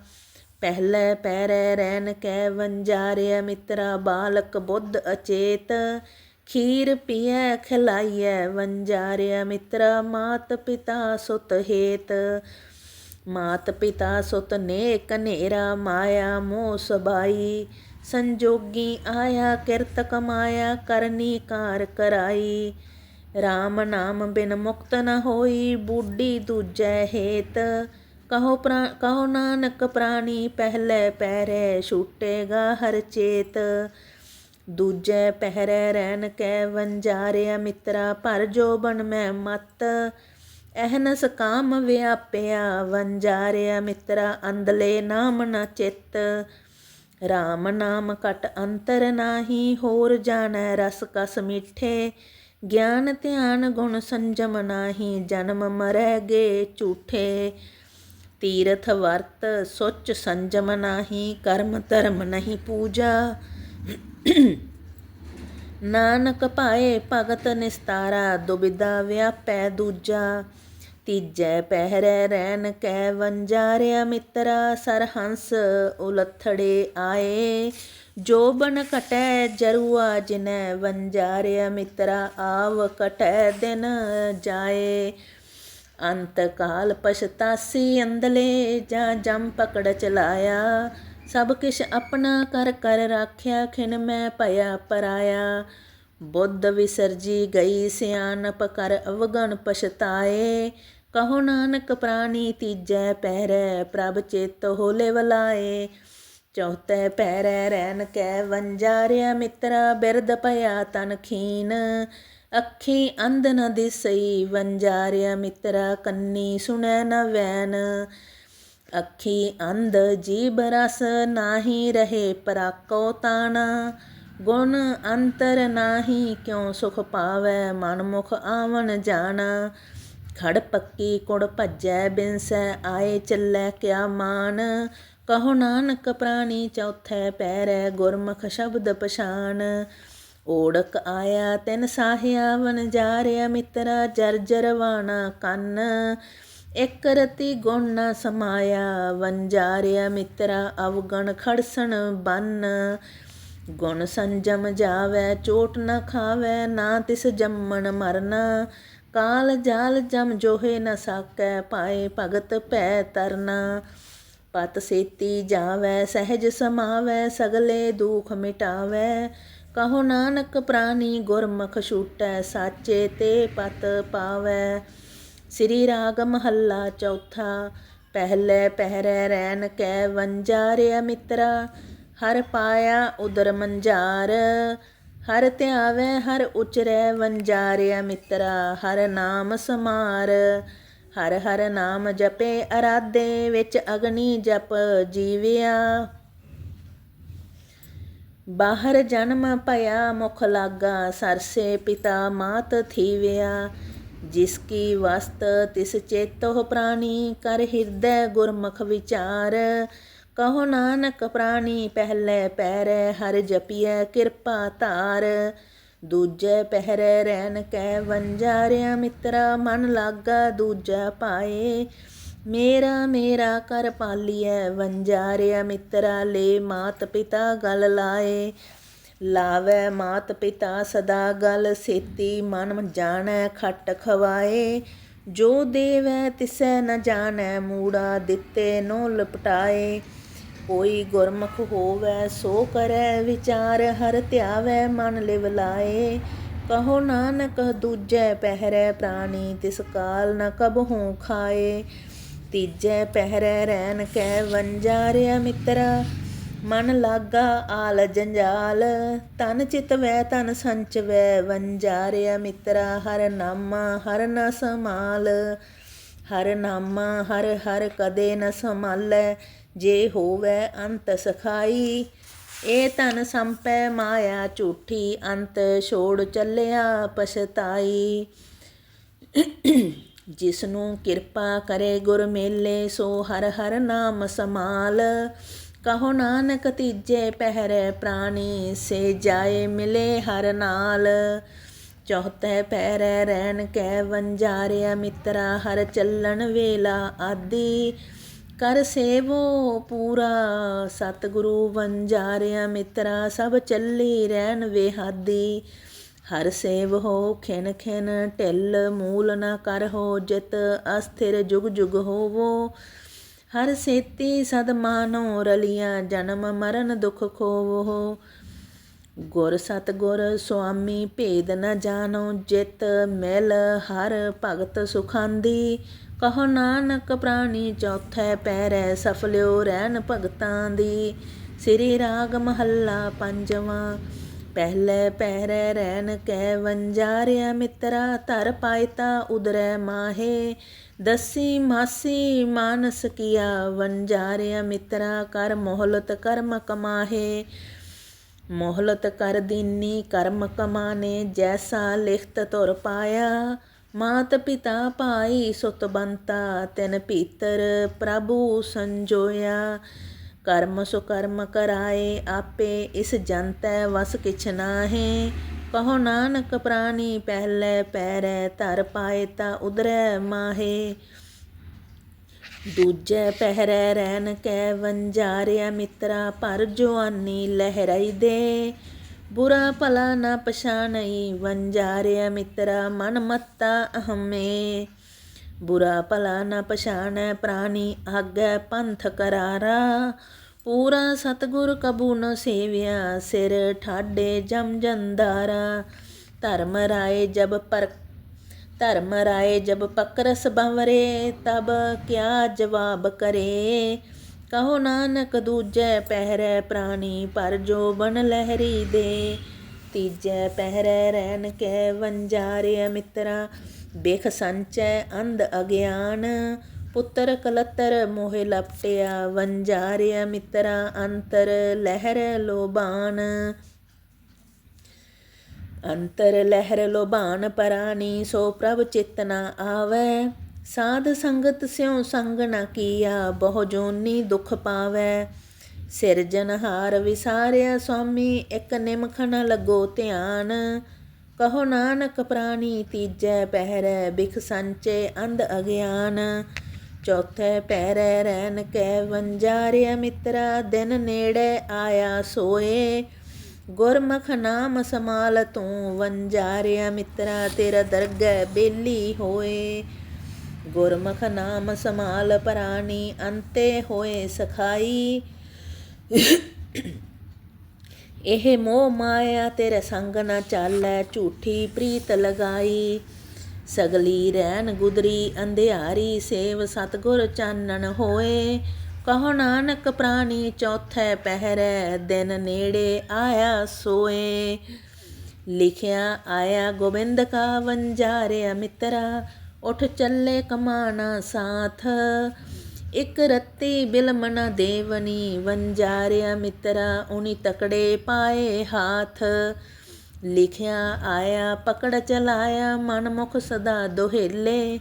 [SPEAKER 1] ਪਹਿਲੇ ਪੈਰੈ ਰਹਿਨ ਕੈ ਵੰਜਾਰਿਆ ਮਿੱਤਰਾ ਬਾਲਕ ਬੁੱਧ ਅਚੇਤ। ਖੀਰ ਪੀਐ ਖਿਲਾਈਐ ਵੰਜਾਰਿਆ ਮਿੱਤਰਾ ਮਾਤ ਪਿਤਾ ਸੁਤ ਹੇਤ। ਮਾਤ ਪਿਤਾ ਸੁਤ ਨੇਕ ਨੇਰਾ ਮਾਇਆ ਮੋਹ ਸਬਾਈ। ਸੰਜੋਗੀ ਆਇਆ, ਕਿਰਤ ਕਮਾਇਆ, ਕਰਨੀ ਕਾਰ ਕਰਾਈ। RAM ਨਾਮ ਬਿਨ ਮੁਕਤ ਨ ਹੋਈ, ਬੁੱਢੀ ਦੂਜੈ ਹੇਤ। ਕਹੋ ਪ੍ਰਾ, ਕਹੋ ਨਾਨਕ ਪ੍ਰਾਣੀ, ਪਹਿਲੇ ਪਹਿਰੇ ਛੂਟੇਗਾ ਹਰ ਚੇਤ। ਦੂਜੈ ਪਹਿਰੇ ਰਹਿਣ ਕੈ ਵੰਜਾਰਿਆ ਮਿੱਤਰਾ, ਭਰ ਜੋ ਬਨ ਮੈਂ ਮਤ। ਅਹਨਸ ਕਾਮ ਵਿਆਪਿਆ, ਵੰਜਾਰਿਆ ਮਿੱਤਰਾ ਅੰਦਲੇ ਨਾਮ ਨ ਚਿੱਤ। RAM ਨਾਮ ਕਟ ਅੰਤਰ ਨਾਹੀ, ਹੋਰ ਜਾਣੈ ਰਸ ਕਸ ਮਿੱਠੇ। ਗਿਆਨ ਧਿਆਨ ਗੁਣ ਸੰਜਮ ਨਾਹੀ, ਜਨਮ ਮਰੈ ਗੇ ਝੂਠੇ। ਤੀਰਥ ਵਰਤ ਸੁਚ ਸੰਜਮ ਨਾਹੀ, ਕਰਮ ਧਰਮ ਨਹੀਂ ਪੂਜਾ। ਨਾਨਕ ਪਾਏ ਭਗਤ ਨਿਸਤਾਰਾ, ਦੁਬਿਧਾ ਵਿਆਪੈ ਦੂਜਾ। ਤੀਜੈ ਪਹਿਰੈ ਰਹਿਨ ਕੈ ਵੰਜਾਰਿਆ ਮਿੱਤਰਾ ਸਰਹੰਸ ਉਲੱਥੜੇ ਆਏ। ਜੋ ਬਨ ਕਟੈ ਜਰੂਆ ਜਿਨੈ ਵੰਜਾਰਿਆ ਮਿੱਤਰਾ ਆਵ ਕਟੈ ਦਿਨ ਜਾਏ। ਅੰਤ ਕਾਲ ਪਛਤਾਸੀ ਅੰਦਲੇ ਜਾਂ ਜਮ ਪਕੜ ਚਲਾਇਆ। ਸਭ ਕਿਛ ਆਪਣਾ ਕਰ ਕਰ ਰਾਖਿਆ ਖਿਨ ਮੈਂ ਭਇਆ ਪਰਾਇਆ। ਬੁੱਧ ਵਿਸਰਜੀ ਗਈ ਸਿਆਨਪ ਕਰ ਅਵਗਣ ਪਛਤਾਏ। ਕਹੋ ਨਾਨਕ ਪ੍ਰਾਣੀ ਤੀਜੈ ਪਹਿਰੈ, ਪ੍ਰਭ ਚੇਤ ਹੋਲੇ ਵਲਾਏ। ਚੌਥੇ ਪਹਿਰੈ ਰਹਿਨ ਕੈ, ਵੰਜਾਰਿਆ ਮਿੱਤਰਾ ਬਿਰਦ ਭਇਆ ਤਨ ਖੀਨ। ਅੱਖੀ ਅੰਧ ਨ ਦਿਸਈ, ਵੰਜਾਰਿਆ ਮਿੱਤਰਾ ਕੰਨੀ ਸੁਣੈ ਨ ਵੈਨ। ਅੱਖੀ ਅੰਧ ਜੀਬ ਰਸ ਨਾਹੀ ਰਹੇ, ਪਰਾਕੋ ਤਾਣਾ। ਗੁਣ ਅੰਤਰ ਨਾਹੀ ਕਿਉ ਸੁਖ ਪਾਵੈ ਮਨ ਮੁਖ ਆਵਣ ਜਾਣਾ? ਖੜ ਪੱਕੀ ਕੁੜ ਭੱਜੈ ਬਿਨਸੈ, ਆਏ ਚੱਲੈ ਕਿਆ ਮਾਨ ਕਹੋ ਨਾਨਕ ਪ੍ਰਾਣੀ ਚੌਥੈ ਪੈਰੈ ਗੁਰਮੁਖ ਸ਼ਬਦ ਪਛਾਨ ਓੜਕ ਆਇਆ ਤਿਨ ਸਾਹਿਆ ਵਨ ਜਾਰਿਆ ਮਿੱਤਰਾ ਜਰਜਰ ਵਾਣਾ ਕੰਨ। ਇਕ ਰਤੀ ਗੁਣ ਨਾ ਸਮਾਇਆ ਵਨ ਜਾ ਰਿਆ ਮਿੱਤਰਾ ਅਵਗਣ ਖੜਸਣ ਬੰਨ। ਗੁਣ ਸੰਜਮ ਜਾਵੈ, ਚੋਟ ਨਾ ਖਾਵੈ, ਨਾ ਤਿਸ ਜੰਮਣ ਮਰਨਾ। ਕਾਲ ਜਾਲ ਜਮ ਜੋਹੇ ਨ ਸਾਕੈ, ਪਾਏ ਭਗਤ ਭੈ ਤਰਨਾ। ਪਤ ਸੇਤੀ ਜਾਵੈ, ਸਹਿਜ ਸਮਾਵੈ, ਸਗਲੇ ਦੁਖ ਮਿਟਾਵੈ। ਕਹੋ ਨਾਨਕ ਪ੍ਰਾਨੀ ਗੁਰਮੁਖ ਛੂਟੈ, ਸਾਚੇ ਤੇ ਪਤ ਪਾਵੈ। ਸ੍ਰੀ ਰਾਗ ਮਹੱਲਾ ਚੌਥਾ, ਪਹਿਲੇ ਪਹਿਰੇ ਰੈਨ ਕੈ ਵੰਜਾਰਿਆ ਮਿਤਰਾ। ਹਰ ਪਾਇਆ ਉਦਰ ਮੰਝਾਰ ਹਰ ਧਿਆਵੈ ਹਰ ਉਚਰੈ ਵੰਜਾਰਿਆ ਮਿੱਤਰਾ, ਹਰ ਨਾਮ ਸਮਾਰ, ਹਰ ਹਰ ਨਾਮ ਜਪੇ ਅਰਾਧੇ ਵਿੱਚ ਅਗਨੀ ਜਪ ਜੀਵਿਆ। ਬਾਹਰ ਜਨਮ ਭਇਆ ਮੁਖ ਲਾਗਾ, ਸਰਸੇ ਪਿਤਾ ਮਾਤ ਥੀਵਿਆ। ਜਿਸ ਕੀ ਵਸਤ ਤਿਸ ਚੇਤੋ ਪ੍ਰਾਣੀ, ਕਰ ਹਿਰਦੈ ਗੁਰਮੁਖ ਵਿਚਾਰ। ਕਹੋ ਨਾਨਕ ਪ੍ਰਾਣੀ ਪਹਿਲੇ ਪੈਰੈ ਹਰ ਜਪੀਐ ਕਿਰਪਾ ਧਾਰ। ਦੂਜੇ ਪਹਿਰੇ ਰਹਿਣ ਕੈ ਵੰਜਾਰਿਆ ਮਿੱਤਰਾ, ਮਨ ਲਾਗਾ ਦੂਜਾ ਪਾਏ। ਮੇਰਾ ਮੇਰਾ ਕਰ ਪਾਲੀਐ ਵੰਜਾਰਿਆ ਮਿੱਤਰਾ, ਲੈ ਮਾਤ ਪਿਤਾ ਗਲ ਲਾਏ। ਲਾਵੇ ਮਾਤ ਪਿਤਾ ਸਦਾ ਗਲ, ਸੇਤੀ ਮਨ ਜਾਣੈ ਖੱਟ ਖਵਾਏ। ਜੋ ਦੇਵੈ ਤਿਸੈ ਨ ਜਾਣੈ, ਮੂੜਾ ਦਿੱਤੇ ਨੋ ਲਪਟਾਏ। ਕੋਈ ਗੁਰਮੁਖ ਹੋਵੇ, ਸੋ ਕਰੈ ਵਿਚਾਰ, ਹਰ ਧਿਆਵੈ, ਮਨ ਲਿਵ ਲਾਏ। ਕਹੋ ਨਾਨਕ, ਦੂਜੈ ਪਹਿਰੈ ਪ੍ਰਾਣੀ, ਤਿਸ ਕਾਲ ਨ ਕਬਹੂ ਖਾਏ। ਤੀਜੈ ਪਹਿਰੈ ਰਹਿਣ ਕੈ ਵੰਜਾਰਿਆ ਮਿੱਤਰਾ, ਮਨ ਲਾਗਾ ਆਲ ਜੰਜਾਲ। ਤਨ ਚਿਤਵੈ ਤਨ ਸੰਚ ਵੈ ਵੰਜਾਰਿਆ ਮਿੱਤਰਾ, ਹਰ ਨਾਮਾ, ਹਰ ਨ ਸਮਾਲ। ਹਰ ਨਾਮਾ, ਹਰ ਹਰ ਕਦੇ ਨ ਸੰਭਾਲੈ ਜੇ ਹੋਵੇ ਅੰਤ ਸਖਾਈ ਇਹ ਤਨ ਸੰਪੈ ਮਾਇਆ ਝੂਠੀ, ਅੰਤ ਛੋੜ ਚੱਲਿਆ ਪਛਤਾਈ। ਜਿਸ ਨੂੰ ਕਿਰਪਾ ਕਰੇ ਗੁਰ ਮੇਲੇ, ਸੋ ਹਰ ਹਰ ਨਾਮ ਸਮਾਲ। ਕਹੋ ਨਾਨਕ, ਤੀਜੇ ਪਹਿਰੇ ਪ੍ਰਾਣੀ, ਸੇ ਜਾਏ ਮਿਲੇ ਹਰ ਨਾਲ। ਚੌਥੇ ਪਹਿਰੇ ਰਹਿਣ ਕੈ ਵੰਜਾਰਿਆ ਮਿੱਤਰਾ, ਹਰ ਚੱਲਣ ਵੇਲਾ ਆਦੀ। ਕਰ ਸੇਵੋ ਪੂਰਾ, ਸਤਿਗੁਰੂ ਵੰਜਾਰਿਆ ਮਿੱਤਰਾ, ਸਭ ਚੱਲੀ ਰਹਿਣ ਵੇਹਾਦੀ। ਹਰ ਸੇਵ ਹੋ ਖਿਨ ਖਿਨ, ਢਿੱਲ ਮੂਲ ਨਾ ਕਰ ਹੋ ਜਿਤ, ਅਸਥਿਰ ਜੁਗ ਜੁਗ ਹੋਵੋ। ਹਰ ਸੇਤੀ ਸਦ ਮਾਨੋ ਰਲੀਆਂ, ਜਨਮ ਮਰਨ ਦੁਖ ਖੋਵੋ। ਗੁਰ ਸਤ ਗੁਰ ਸੁਆਮੀ ਭੇਦ ਨ ਜਾਣੋ ਜਿਤ, ਮਿਲ ਹਰ ਭਗਤ ਸੁਖਾਂਦੀ। ਕਹੋ ਨਾਨਕ ਪ੍ਰਾਣੀ ਚੌਥੈ ਪੈਰੈ ਸਫਲਿਓ ਰਹਿਣ ਭਗਤਾਂ ਦੀ। ਸ੍ਰੀ ਰਾਗ ਮਹੱਲਾ ਪੰਜਵਾਂ, ਪਹਿਲੇ ਪਹਿਰੇ ਰਹਿਣ ਕੈ ਵੰਜਾਰਿਆ ਮਿੱਤਰਾ, ਧਰ ਪਾਇਤਾ ਉਦਰੈ ਮਾਹੇ। ਦਸੀ ਮਾਸੀ ਮਾਨਸ ਕੀਆ ਵੰਜਾਰਿਆ ਮਿੱਤਰਾ, ਕਰ ਮੋਹਲਤ ਕਰਮ ਕਮਾਹੇ। ਮੋਹਲਤ ਕਰ ਦੀਨੀ ਕਰਮ ਕਮਾਨੇ, ਜੈਸਾ ਲਿਖਤ ਤੁਰ ਪਾਇਆ। ਮਾਤ ਪਿਤਾ ਭਾਈ ਸੁਤ ਬੰਤਾ, ਤਿਨ ਭੀਤਰ ਪ੍ਰਭੂ ਸੰਜੋਇਆ। ਕਰਮ ਸੁ ਕਰਮ ਕਰਾਏ ਆਪੇ, ਇਸ ਜੰਤੈ ਵਸ ਕਿਛ ਨਾਹੀ। ਕਹੋ ਨਾਨਕ ਪ੍ਰਾਣੀ ਪਹਿਲੇ ਪੈਰੈ ਧਰ ਪਾਏ ਤਾ ਉਦਰੈ ਮਾਹੇ। ਦੂਜੇ ਪਹਿਰੇ ਰਹਿਣ ਕੈ ਵੰਜਾਰਿਆ ਮਿੱਤਰਾ, ਪਰ ਜਵਾਨੀ ਲਹਿਰਾਈ ਦੇ। ਬੁਰਾ ਭਲਾ ਨਾ ਪਛਾਣਈ ਵੰਜਾਰਿਆ ਮਿੱਤਰਾ ਮਨ ਮੱਤਾ ਅਹਮੇ। ਬੁਰਾ ਭਲਾ ਨਾ ਪਛਾਣੈ ਪ੍ਰਾਨੀ, ਆਗੇ ਪੰਥ ਕਰਾਰਾ। ਪੂਰਾ ਸਤਗੁਰ ਕਬੂ ਨ ਸੇਵਿਆ, ਸਿਰ ਠਾਡੇ ਜਮ ਜੰਦਾਰਾ। ਧਰਮ ਰਾਏ ਜਬ ਪਰ, ਧਰਮ ਰਾਏ ਜਬ ਪਕਰਸ ਬੰਵਰੇ, ਤਬ ਕਿਆ ਜਵਾਬ ਕਰੇ। ਕਹੋ ਨਾਨਕ ਦੂਜੇ ਪਹਿਰੈ ਪ੍ਰਾਣੀ ਪਰ ਜੋ ਬਨ ਲਹਿਰੀ ਦੇ, ਤੀਜੈ ਪਹਿਰੈ ਰਹਿਣ ਕੇ ਵੰਜਾਰਿਆ ਮਿੱਤਰਾ, ਬਿਖ ਸੰਚੈ ਅੰਧ ਅਗਿਆਨ, ਪੁੱਤਰ ਕਲਤਰ ਮੋਹਿ ਲਪਟਿਆ ਵੰਜਾਰਿਆ ਮਿੱਤਰਾ ਅੰਤਰ ਲਹਿਰ ਲੋਬਾਨ ਅੰਤਰ ਲਹਿਰ ਲੋਬਾਨ ਪਰਾਨੀ ਸੋ ਪ੍ਰਭ ਚਿਤਨਾ ਆਵੈ। ਸਾਧ ਸੰਗਤ ਸਿਉ ਸੰਗ ਨਾ ਕੀਆ, ਬਹੁ ਜੋਨੀ ਦੁਖ ਪਾਵੈ। ਸਿਰਜਨਹਾਰ ਵਿਸਾਰਿਆ ਸੁਆਮੀ, ਇੱਕ ਨਿਮਖ ਨ ਲੱਗੋ ਧਿਆਨ। ਕਹੋ ਨਾਨਕ ਪ੍ਰਾਣੀ ਤੀਜੈ ਪਹਿਰੈ, ਬਿਖ ਸੰਚੇ ਅੰਧ ਅਗਿਆਨ। ਚੌਥੇ ਪਹਿਰੈ ਰਹਿਣ ਕੈ ਵੰਜਾਰਿਆ ਮਿੱਤਰਾ, ਦਿਨ ਨੇੜੇ ਆਇਆ ਸੋਏ। ਗੁਰਮੁਖ ਨਾਮ ਸਮਾਲ ਤੂੰ, ਵੰਜਾਰਿਆ ਮਿੱਤਰਾ, ਤੇਰਾ ਦਰਗਹਿ ਬੇਲੀ ਹੋਏ। ਗੁਰਮੁਖ ਨਾਮ ਸਮਾਲ ਪ੍ਰਾਨੀ ਅੰਤੇ ਹੋਏ ਸਖਾਈ। ਇਹ ਮੋਹ ਮਾਇਆ ਤੇਰੇ ਸੰਗ ਨਾ ਚਾਲੈ, ਝੂਠੀ ਪ੍ਰੀਤ ਲਗਾਈ। ਸਗਲੀ ਰਹਿਣ ਗੁਦਰੀ, ਅੰਧਿਆਰੀ ਸੇਵ ਸਤਗੁਰ ਚਾਨਣ ਹੋਏ। ਕਹੋ ਨਾਨਕ ਪ੍ਰਾਣੀ, ਚੌਥੇ ਪਹਿਰੈ ਦਿਨ ਨੇੜੇ ਆਇਆ ਸੋਏ। ਲਿਖਿਆ ਆਇਆ ਗੋਬਿੰਦ ਕਾ ਵੰਜਾਰਿਆ ਮਿੱਤਰਾ ਉਠ ਚੱਲੇ ਕਮਾਣਾ ਸਾਥ। ਇਕ ਰੱਤੀ ਬਿਲਮਣਾ ਦੇਵਨੀ, ਵੰਜਾਰਿਆ ਮਿੱਤਰਾ ਉਨੀ ਤਕੜੇ ਪਾਏ ਹਾਥ। ਲਿਖਿਆ ਆਇਆ, ਪਕੜ ਚਲਾਇਆ ਮਨ ਮੁਖ ਸਦਾ ਦੋਹੇਲੇ।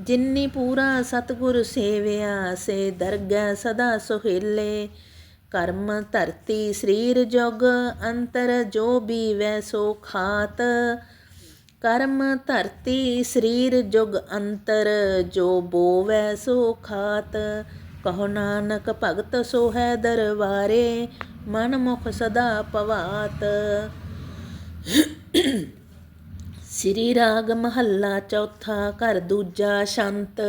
[SPEAKER 1] ਜਿਨਨੀ ਪੂਰਾ ਸਤਗੁਰ ਸੇਵਿਆ, ਸੇ ਦਰਗਹਿ ਸਦਾ ਸੁਹੇਲੇ। ਕਰਮ ਧਰਤੀ ਸਰੀਰ ਜੁਗ, ਅੰਤਰ ਜੋ ਵੀ ਵੈ ਸੋ ਖਾਤ। ਕਰਮ ਧਰਤੀ ਸਰੀਰ ਜੁਗ ਅੰਤਰ, ਜੋ ਬੋਵੈ ਸੋ ਖਾਤ। ਕਹੋ ਨਾਨਕ ਭਗਤ ਸੋ ਹੈ ਦਰਬਾਰੇ ਮਨ ਮੁਖ ਸਦਾ ਪਵਾਤ। ਸ੍ਰੀ ਰਾਗ ਮਹੱਲਾ ਚੌਥਾ, ਘਰ ਦੂਜਾ ਸ਼ੰਤ।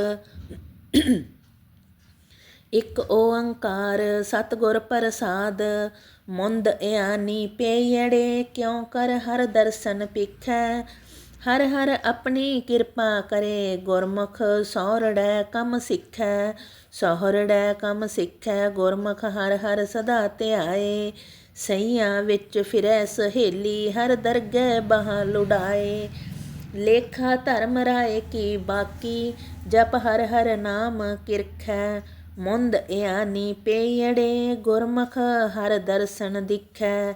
[SPEAKER 1] ਇਕ ਓੰਕਾਰ ਸਤਿਗੁਰ ਪ੍ਰਸਾਦ, ਮੁੰਦ ਇਆਨੀ ਪੇਯੜੇ ਕਿਉ ਕਰ ਹਰ ਦਰਸ਼ਨ ਪਿਖੈ ਹਰ ਹਰ ਆਪਣੀ ਕਿਰਪਾ ਕਰੇ, ਗੁਰਮੁਖ ਸੌਰੜੈ ਕਮ ਸਿੱਖੈ ਸੌਰੜੈ ਕਮ ਸਿੱਖੈ, ਗੁਰਮੁਖ ਹਰ ਹਰ ਸਦਾ ਧਿਆਏ, ਸਈਆਂ ਵਿੱਚ ਫਿਰੈ ਸਹੇਲੀ, ਹਰ ਦਰਗਹਿ ਬਾਹ ਲੁਡਾਏ ਲੇਖਾ ਧਰਮ ਰਾਏ ਕੀ ਬਾਕੀ, ਜਪ ਹਰ ਹਰ ਨਾਮ ਕਿਰਖੈ, ਮੁੰਦ ਇਆਨੀ ਪੇਯੜੇ ਗੁਰਮੁਖ ਹਰ ਦਰਸ਼ਨ ਦਿਖੈ।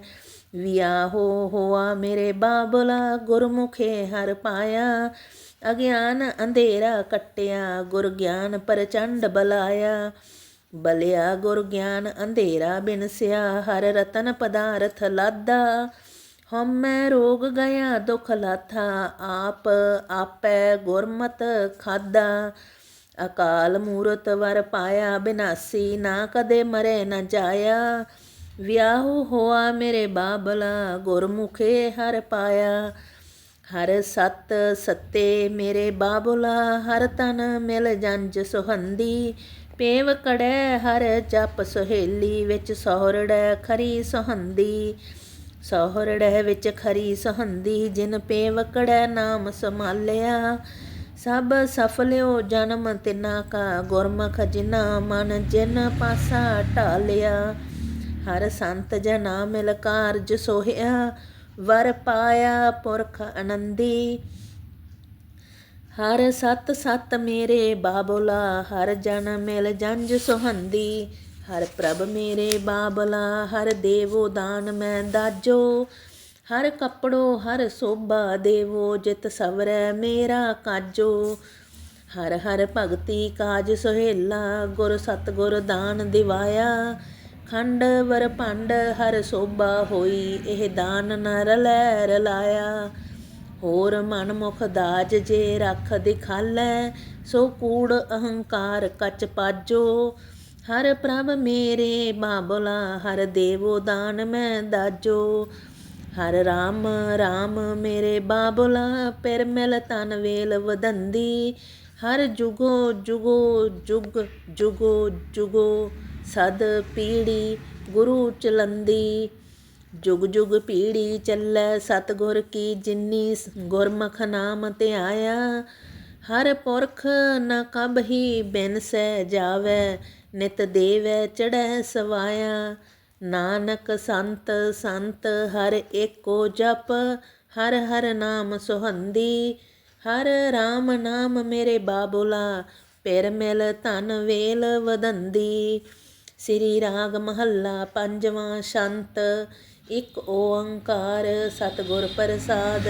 [SPEAKER 1] ਵਿਆਹੋ ਹੋਆ ਮੇਰੇ ਬਾਬਲਾ ਗੁਰਮੁਖੇ ਹਰ ਪਾਇਆ। ਅਗਿਆਨ ਅੰਧੇਰਾ ਕਟਿਆ, ਗੁਰ ਗਿਆਨ ਪਰਚੰਡ ਬਲਾਇਆ। ਬਲਿਆ ਗੁਰ ਗਿਆਨ ਅੰਧੇਰਾ ਬਿਨਸਿਆ, ਹਰ ਰਤਨ ਪਦਾਰਥ ਲਾਦਾ। ਹਉਮੈ ਰੋਗ ਗਿਆ, ਦੁਖ ਲਾਥਾ, ਆਪ ਆਪੈ ਗੁਰਮਤ ਖਾਦਾ। ਅਕਾਲ ਮੂਰਤ ਵਰ ਪਾਇਆ, ਬਿਨਾਸੀ ਨਾ ਕਦੇ ਮਰੇ ਨਾ ਜਾਇਆ। ਵਿਆਹੂ ਹੋਆ ਮੇਰੇ ਬਾਬਲਾ, ਗੁਰਮੁਖੇ ਹਰ ਪਾਇਆ। ਹਰ ਸਤ ਸੱਤੇ ਮੇਰੇ ਬਾਬਲਾ, ਹਰ ਤਨ ਮਿਲ ਜੰਜ ਸੁਹੰਦੀ। ਪੇਵ ਕੜੈ ਹਰ ਜਪ ਸੁਹੇਲੀ, ਵਿੱਚ ਸੋਹਰੜੈ ਖਰੀ ਸੁਹੰਦੀ। ਸੋਹਰੜੈ ਵਿੱਚ ਖਰੀ ਸੁਹੰਦੀ, ਜਿਨ ਪੇਵ ਕੜੈ ਨਾਮ ਸਮਾਲਿਆ। ਸਭ ਸਫਲਿਓ ਜਨਮ ਤਿਨਾ ਕਾ, ਗੁਰਮੁਖ ਜਿਨਾ ਮਨ ਜਿਨ ਪਾਸਾ ਢਾਲਿਆ। ਹਰ ਸੰਤ ਜਨਾ ਮਿਲ ਕਾਰਜ ਸੋਹਿਆ, ਵਰ ਪਾਇਆ ਪੁਰਖ ਆਨੰਦੀ। ਹਰ ਸਤ ਸਤ ਮੇਰੇ ਬਾਬੁਲਾ, ਹਰ ਜਨ ਮਿਲ ਜੰਜ ਸੁਹੰਦੀ। ਹਰ ਪ੍ਰਭ ਮੇਰੇ ਬਾਬਲਾ, ਹਰ ਦੇਵੋ ਦਾਨ ਮੈਂ ਦਾਜੋ। ਹਰ ਕੱਪੜੋ, ਹਰ ਸੋਭਾ ਦੇਵੋ, ਜਿਤ ਸਵਰੈ ਮੇਰਾ ਕਾਜੋ। ਹਰ ਹਰ ਭਗਤੀ ਕਾਜ ਸੁਹੇਲਾ, ਗੁਰ ਸਤਗੁਰ ਦਾਨ ਦਿਵਾਇਆ। ਖੰਡ ਵਰ ਭੰਡ ਹਰ ਸੋਭਾ ਹੋਈ, ਇਹ ਦਾਨ ਨ ਰਲੈ ਰਲਾਇਆ। ਹੋਰ ਮਨ ਮੁਖ ਦਾਜ ਜੇ ਰੱਖ ਦਿਖਾਲੈ, ਸੋ ਕੂੜ ਅਹੰਕਾਰ ਕਚ ਪਾਜੋ। ਹਰ ਪ੍ਰਭ ਮੇਰੇ ਬਾਬਲਾ, ਹਰ ਦੇਵੋ ਦਾਨ ਮੈਂ ਦਾਜੋ। ਹਰ ਰਾਮ ਰਾਮ ਮੇਰੇ ਬਾਬਲਾ ਪਿਰ ਮਿਲ ਤਨ ਵੇਲ ਵਦੰਦੀ ਹਰ ਜੁਗੋ ਜੁਗੋ ਜੁਗ ਜੁਗੋ ਜੁਗੋ। ਸਦ ਪੀੜੀ ਗੁਰੂ ਚਲੰਦੀ। ਜੁਗ ਜੁਗ ਪੀੜੀ ਚੱਲੈ ਸਤਗੁਰ ਕੀ ਜਿਨੀ ਗੁਰਮਖ ਨਾਮ ਤੇ ਆਇਆ ਹਰ ਪੁਰਖ ਨ ਕਬਹੀ ਬਿਨਸੈ ਜਾਵੈ, ਨਿਤ ਦੇਵੈ ਚੜੈ ਸਵਾਇਆ। ਨਾਨਕ ਸੰਤ ਸੰਤ ਹਰ ਏਕੋ ਜਪ, ਹਰ ਹਰ ਨਾਮ ਸੁਹੰਦੀ। ਹਰ RAM ਨਾਮ ਮੇਰੇ ਬਾਬੁਲਾ ਪਿਰ ਮਿਲ ਧਨ ਵੇਲ ਵਦੰਦੀ ਸ੍ਰੀ ਰਾਗ ਮਹੱਲਾ ਪੰਜਵਾਂ ਸ਼ੰਤ, ਇੱਕ ਓੰਕਾਰ ਸਤਿਗੁਰ ਪ੍ਰਸਾਦ।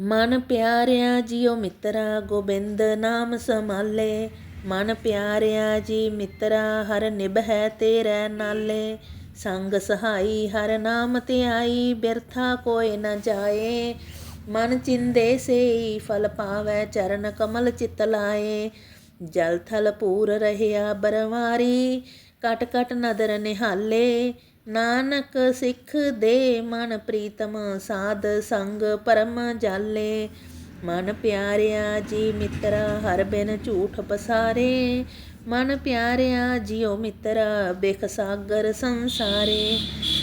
[SPEAKER 1] ਮਨ ਪਿਆਰਿਆ ਜੀਓ ਮਿੱਤਰਾ, ਗੋਬਿੰਦ ਨਾਮ ਸਮਾਲੇ ਮਨ ਪਿਆਰਿਆ ਜੀ ਮਿੱਤਰਾ, ਹਰ ਨਿਭੈ ਤੇਰੇ ਨਾਲੇ। ਸੰਗ ਸਹਾਈ, ਹਰ ਨਾਮ ਤੇ ਆਈ, ਬਿਰਥਾ ਕੋਇ ਨ ਜਾਏ। ਮਨ ਚਿੰਦੇ ਸੇ ਫਲ ਪਾਵੈ, ਚਰਨ ਕਮਲ ਚਿਤ ਲਾਏ। ਜਲ ਥਲ ਪੂਰ ਰਹਿਆ ਬਰਵਾਰੀ, ਕਟ ਕਟ ਨਦਰ ਨਿਹਾਲੇ। ਨਾਨਕ ਸਿੱਖ ਦੇ ਮਨ ਪ੍ਰੀਤਮ, ਸਾਧ ਸੰਗ ਪਰਮ ਜਾਲੇ। ਮਨ ਪਿਆਰਿਆ ਜੀ ਮਿੱਤਰਾ, ਹਰ ਬਿਨ ਝੂਠ ਪਸਾਰੇ। ਮਨ ਪਿਆਰਿਆ ਜਿਉ ਮਿੱਤਰਾ, ਬਿਖ ਸਾਗਰ ਸੰਸਾਰੇ।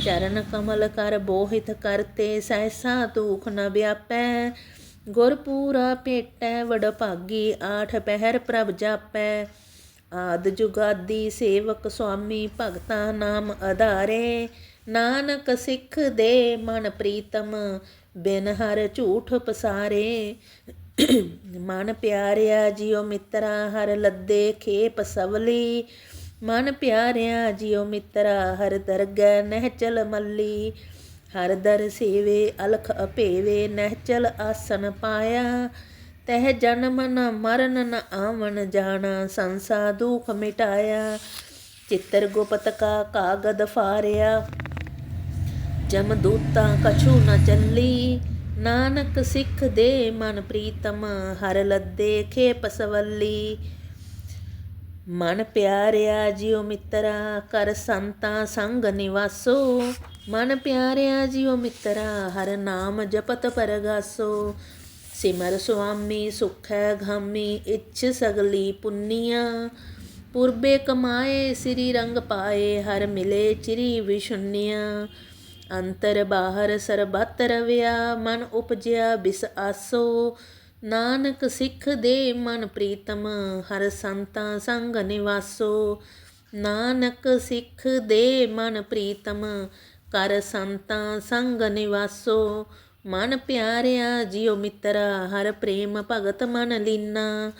[SPEAKER 1] ਚਰਨ ਕਮਲ ਕਰ ਬੋਹਿਤ ਕਰਤੇ, ਸਹਿਸਾ ਤੂਖ ਨ ਵਿਆਪੈ। ਗੁਰਪੂਰਾ ਭੇਟੈ ਵਡ ਭਾਗੀ ਆਠ ਪਹਿਰ ਪ੍ਰਭ ਜਾਪੈ। ਆਦ ਜੁਗਾਦੀ ਸੇਵਕ ਸੁਆਮੀ ਭਗਤਾ ਨਾਮ ਆਧਾਰੇ ਨਾਨਕ ਸਿੱਖ ਦੇ ਮਨ ਪ੍ਰੀਤਮ, ਬਿਨ ਹਰ ਝੂਠ ਪਸਾਰੇ। ਮਨ ਪਿਆਰਿਆ ਜਿਉ ਮਿੱਤਰਾ, ਹਰ ਲੱਦੇ ਖੇਪ ਸਵਲੀ। ਮਨ ਪਿਆਰਿਆ ਜਿਉ ਮਿੱਤਰਾ, ਹਰ ਦਰਗਹਿ ਨਹਿਚਲ ਮੱਲੀ। ਹਰ ਦਰ ਸੇਵੇ, ਅਲਖ ਅਪੇਵੇ ਨਹਿਚਲ ਆਸਨ ਪਾਇਆ। ਤਹ ਜਨਮ ਨ ਮਰਨ ਨ ਆਵਣ ਜਾਣਾ ਸੰਸਾ ਦੁਖ ਮਿਟਾਇਆ। ਚਿੱਤਰ ਗੁਪਤ ਕਾ ਕਾਗਦ ਫਾਰਿਆ। ਜਮ ਦੂਤਾਂ ਕਛੂ ਨ ਚੱਲੀ, ਨਾਨਕ ਸਿੱਖ ਦੇ ਮਨ ਪ੍ਰੀਤਮ। ਹਰ ਲੱਦੇ ਖੇਪ ਸਵੱਲੀ ਮਨ ਪਿਆਰਿਆ ਜਿਉ ਮਿੱਤਰਾ, ਕਰ ਸੰਤਾਂ ਸੰਗ ਨਿਵਾਸੋ। ਮਨ ਪਿਆਰਿਆ ਜਿਉ ਮਿੱਤਰਾ, ਹਰ ਨਾਮ ਜਪਤ ਪਰਗਾਸੋ। ਸਿਮਰ ਸੁਆਮੀ ਸੁਖੈ ਘਾਮੀ, ਇੱਛ ਸਗਲੀ ਪੁੰਨੀਆਂ। ਪੁਰਬੇ ਕਮਾਏ, ਸ੍ਰੀ ਰੰਗ ਪਾਏ, ਹਰ ਮਿਲੇ ਚਿਰੀ ਵਿਸ਼ੁੰਨਿਆ ਅੰਤਰ ਬਾਹਰ ਸਰਬਤ ਰਵਿਆ, ਮਨ ਉਪਜਿਆ ਬਿਸ ਆਸੋ। ਨਾਨਕ ਸਿੱਖ ਦੇ ਮਨ ਪ੍ਰੀਤਮ, ਹਰ ਸੰਤਾਂ ਸੰਗ ਨਿਵਾਸੋ। ਨਾਨਕ ਸਿੱਖ ਦੇ ਮਨ ਪ੍ਰੀਤਮ, ਕਰ ਸੰਤਾਂ ਸੰਗ ਨਿਵਾਸੋ। ਮਨ ਪਿਆਰਿਆ ਜਿਉ ਮਿੱਤਰਾ, ਹਰ ਪ੍ਰੇਮ ਭਗਤ ਮਨ ਲੀਨਾ।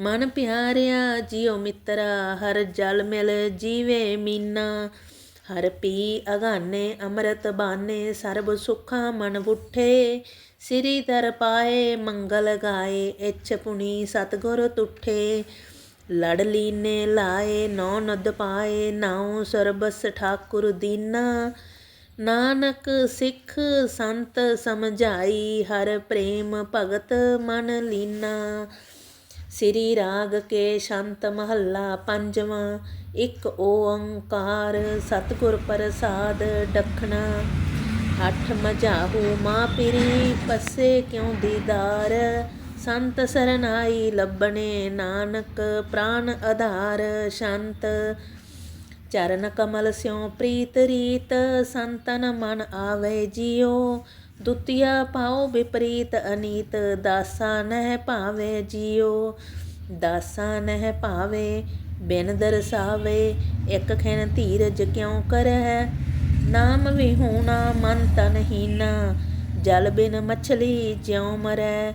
[SPEAKER 1] ਮਨ ਪਿਆਰਿਆ ਜਿਉ ਮਿੱਤਰਾ, ਹਰ ਜਲ ਮਿਲ ਜੀਵੇ ਮੀਨਾ। ਹਰ ਪੀ ਅਗਾਨੇ, ਅੰਮ੍ਰਿਤ ਬਾਨੇ, ਸਰਬ ਸੁਖਾਂ ਮਨ ਬੁੱਠੇ। ਸ੍ਰੀ ਦਰ ਪਾਏ, ਮੰਗਲ ਗਾਏ, ਇੱਛ ਪੁਣੀ ਸਤਗੁਰ ਤੁਠੇ। ਲੜ ਲੀਨੇ ਲਾਏ ਨੌ ਨਦ ਪਾਏ, ਨਾਉ ਸਰਬਸ ਠਾਕੁਰ ਦੀਨਾ। ਨਾਨਕ ਸਿੱਖ ਸੰਤ ਸਮਝਾਈ, ਹਰ ਪ੍ਰੇਮ ਭਗਤ ਮਨ ਲੀਨਾ। ਸ੍ਰੀ ਰਾਗ ਕੇ ਸ਼ੰਤ ਮਹੱਲਾ ਪੰਜਵਾਂ, ਇੱਕ ਓੰਕਾਰ ਸਤਿਗੁਰ ਪ੍ਰਸਾਦ ਡਖਣਾ। ਹੱਠ ਮਝਾਹੂ ਮਾਂ ਪਿਰੀ, ਪਸੇ ਕਿਉ ਦੀਦਾਰ? ਸੰਤ ਸਰਨਾਈ ਲੱਭਣੇ ਨਾਨਕ, ਪ੍ਰਾਨ ਆਧਾਰ। ਸ਼ੰਤ ਚਰਨ ਕਮਲ ਸਿਉ ਪ੍ਰੀਤ ਰੀਤ, ਸੰਤਨ ਮਨ ਆਵੇ ਜਿਉ। ਦੁਤੀਆ ਪਾਉ ਵਿਪਰੀਤ ਅਨੀਤ, ਦਾਸਾ ਨਹਿ ਭਾਵੇ ਜਿਉ। ਦਾਸਾ ਨਹਿ ਭਾਵੇ ਬਿਨ ਦਰਸਾਵੇ, ਇਕ ਖਿਨ ਧੀਰਜ ਕਿਉ ਕਰਹਿ? ਨਾਮ ਵਿਹੂਣਾ ਮਨ ਤਨ ਹੀਨਾ ਜਲ ਬਿਨ ਮਛਲੀ ਜਿਉ ਮਰੈ।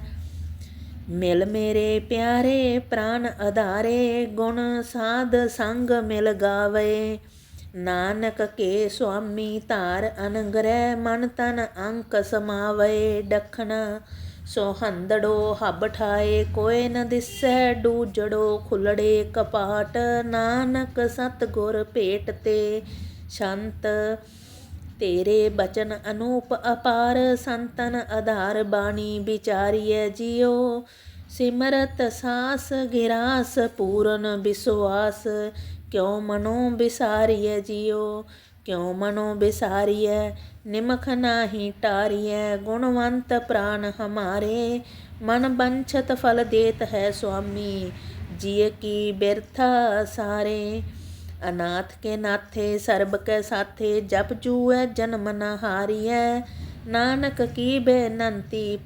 [SPEAKER 1] ਮਿਲ ਮੇਰੇ ਪਿਆਰੇ ਪ੍ਰਾਨ ਆਧਾਰੇ, ਗੁਣ ਸਾਧ ਸੰਗ ਮਿਲ ਗਾਵੇ। ਨਾਨਕ ਕੇ ਸੁਆਮੀ ਧਾਰ ਅਨਗ੍ਰਹਿ ਮਨ ਤਨ ਅੰਕ ਸਮਾਵੇ। ਡਖਣਾ ਸੋ ਹੰਦੜੋ ਹਬ ਠਾਏ ਕੋਏ ਨ ਦਿਸੈ ਡੂਜੜੋ ਖੁੱਲੜੇ ਕਪਾਟ। ਨਾਨਕ ਸਤ ਗੁਰ ਭੇਟ ਤੇ ਸ਼ੰਤ, ਤੇਰੇ ਬਚਨ ਅਨੂਪ ਅਪਾਰ, ਸੰਤਨ ਆਧਾਰ ਬਾਣੀ ਵਿਚਾਰੀਐ ਜਿਉ ਸਿਮਰਤ ਸਾਸ ਗਿਰਾਸ, ਪੂਰਨ ਵਿਸਵਾਸ, ਕਿਉ ਮਨੋ ਬਿਸਾਰੀਐ ਜਿਉ ਕਿਉ ਮਨੋ ਬਿਸਾਰੀਐ ਨਿਮਖ ਨਾਹੀ ਟਾਰੀਐ, ਗੁਣਵੰਤ ਪ੍ਰਾਨ ਹਮਾਰੇ। ਮਨ ਬੰਛਤ ਫਲ ਦੇਤ ਹੈ ਸੁਆਮੀ ਜੀਏ ਕੀ ਬਿਰਥਾ ਸਾਰੇ ਅਨਾਥ ਕੇ ਨਾਥੇ ਸਰਬ ਕੈ ਸਾਥੇ ਜਪ ਜੂਐ ਜਨਮ ਨ ਹਾਰੀਐ। ਨਾਨਕ ਕੀ ਬੇਨੰਤੀ